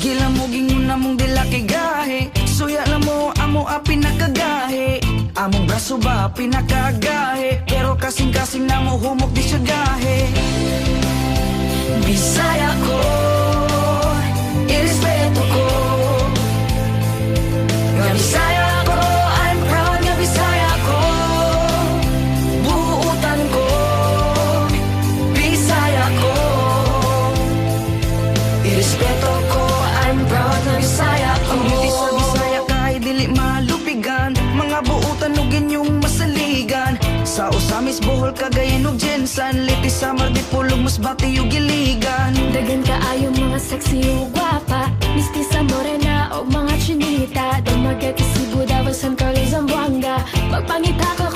Sige lang mo gingon na mong dila kay gahe Suya lang mo amo a pinakagahe. Among braso ba pinakagahe? Pero kasing-kasing na mo humok di siya gahe. Bisaya ko Irespeto ko. Nga Bisaya ko I'm proud. Nga Bisaya ko Buutan ko. Bisaya ko Irespeto ko tupigan Mga buutan o ginyong masaligan. Sa usamis bohol kagayan o jensan Liti sa mardi pulog mas bati o giligan Dagan kaayo mga saksi o gwapa Misti sa morena o mga chinita. Damagat isigo Davao San Carlos Zamboanga. Magpangita ka